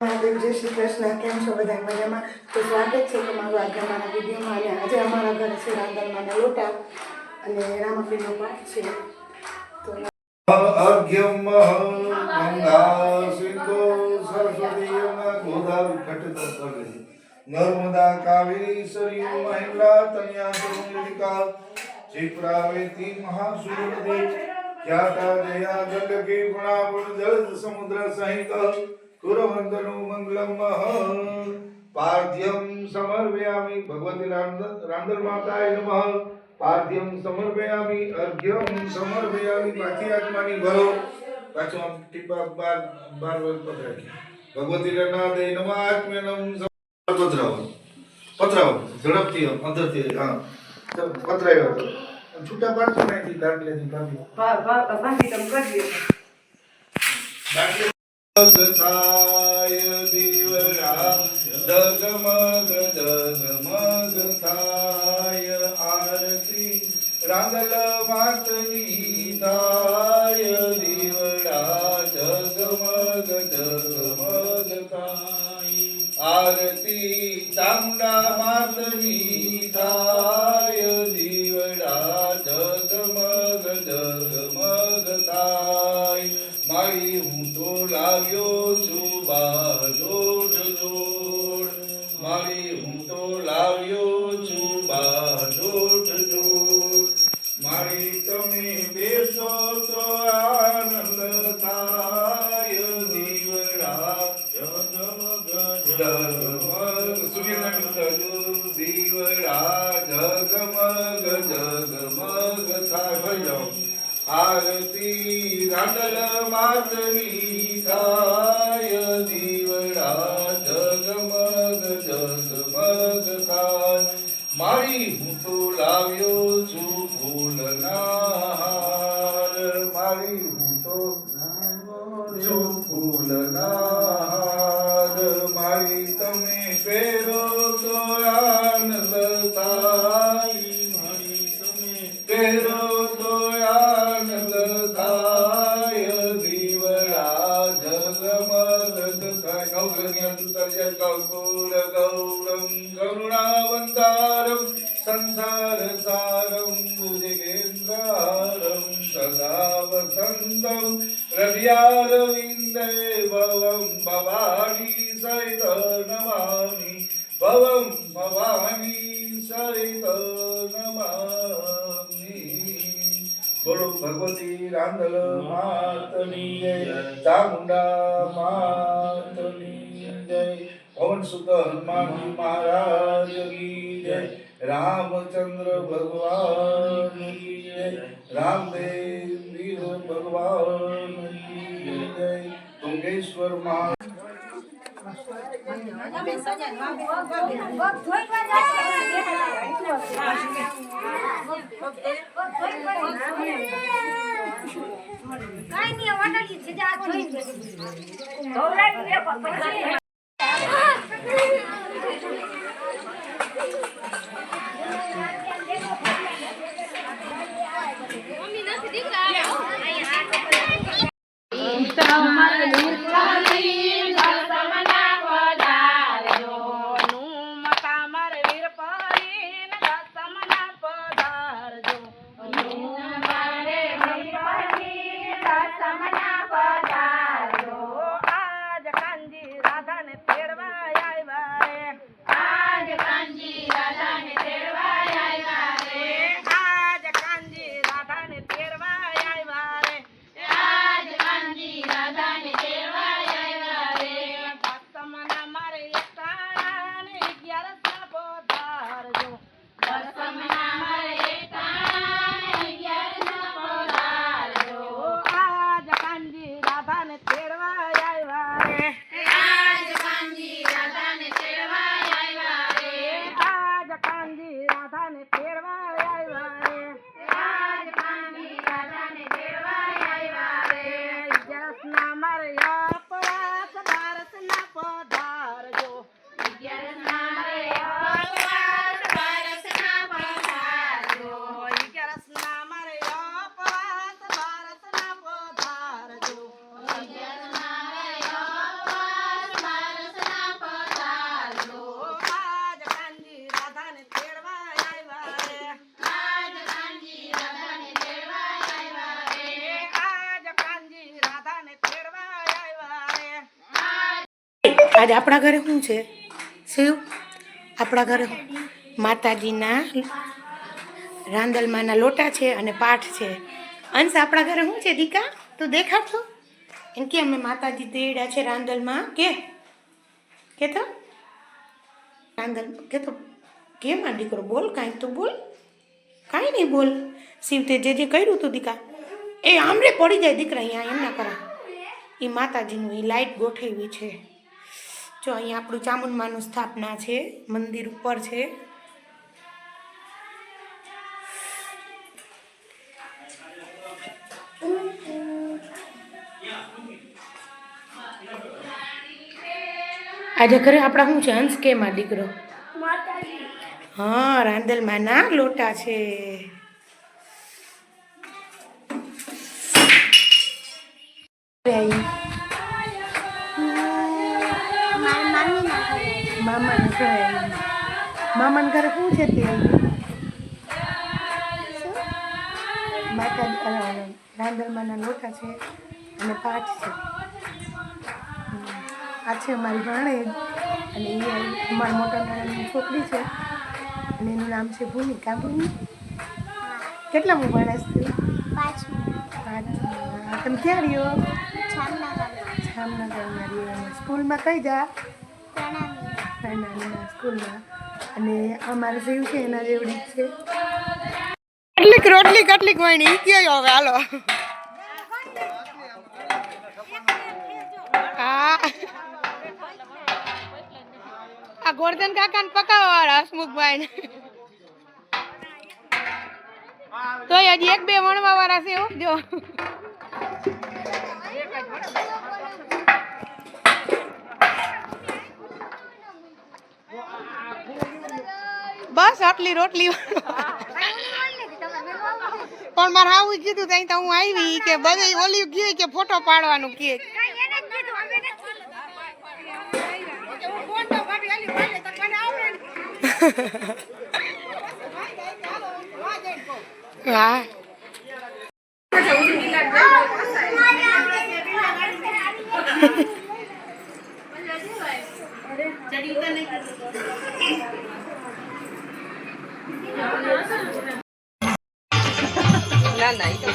મહાદેવ, જય શ્રી કૃષ્ણ. કેમ છો બધા મજામાં? તો સ્વાગત છે તમારું આજના મારા વિડીયોમાં. અને આજે અમારા ઘરે છે રાંધણમાંના લોટા અને રામાપીરનો પાઠ છે. તો સરસ્વતી નર્મદા કાવેરી સરયુ મહિલા તન્યા સમુદ્રિકા ક્ષિપ્રાવેતી મહાસુરદે ખ્યાતા સમુદ્ર સહિત. કુરવંદનો મંગલમ પાર્થ્યમ સમર્પયામિ ભગવતી રાંદર માતાય નમઃ પાર્થ્યમ સમર્પયામિ અર્ઘ્યમ સમર્પયામિ પાછી આત્માની ભરો પાછું આમ ટીપા બાર બાર વર્ષ પત્ર ભગવતી રનાદે નમઃ આત્મ્યનમ પધરાવો પધરાવો ઝડપથી અંદરથી હા પધરાયો છૂટા પાડશો નહીં દાંડલેથી તમે કરી जगताय दिवळा जगमग जगमग थाय. आरती रांगल वासनी दा आरती रंगल मातनी सा વસંતમ રવ્યારવિંદે ભવમ ભવાની સહિત નમામી भवानी સહિત નમામી બોલો ભગવતી રાંદલ માતની જય ચામુંડા માતની જય પવન સુત હનુમાનજી મહારાજ કી જય રામચંદ્ર ભગવાન કી જય રામદેવ ભગવાન જય તુંગેશ્વર મહા કાઈ નહીં Hallelujah. Né? caneteira. આજે આપણા ઘરે શું છે? શિવ આપણા ઘરે માતાજીના રાંદલમાના લોટા છે અને પાઠ છે. અંશ, આપણા ઘરે શું છે દીકા? તું દેખાડશો એમ કે અમે માતાજી તેડ્યા છે રાંદલમાં. કે? કે તો રાંદલ કે તો કેમ આ દીકરો? બોલ કાંઈ તો બોલ. કાંઈ નહીં બોલ. શિવ તે જે જે કર્યું તું દીકા, એ આમરે પડી જાય દીકરા અહીંયા એમ ના કરા. એ માતાજીનું એ લાઈટ ગોઠવી છે. જો અહીંયા આપણું ચામુંડમાનું સ્થાપના છે મંદિર ઉપર છે. આજે ઘરે આપણા શું છે હંસ કેમાં દીકરો? હા હા રાંદલમાના લોટા છે. મામાના ઘરે. મામાના ઘરે શું છે તે? માતા રાંદરમાના લોટા છે અને પાઠ છે. આ છે અમારી ભાણેજ અને એ અમારા મોટા નાણાની છોકરી છે અને એનું નામ છે ભૂમિકા ભૂમિ? કેટલા હું ભણેશ તું? તમે ક્યાં રહ્યો? જામનગર જામનગરમાં રહ્યો. સ્કૂલમાં કઈ જા? પ્રણામી નાના સ્કૂલમાં અને અમારે જેવું છે, એના જેવડી છે. કેટલીક રોટલી, કેટલીક વણી કયો હવે, હાલો. આ ગોરધન કાકા ને પકાવવા વાળા હસમુખભાઈ ને તોય હજી એક બે વણવા વાળા છે જો. બસ આટલી રોટલી. પણ મારે આવું કીધું ત્યાં તો હું આવી કે બધે ઓલી ગયું કે ફોટો પાડવાનું કે. હા. ના ના એ તો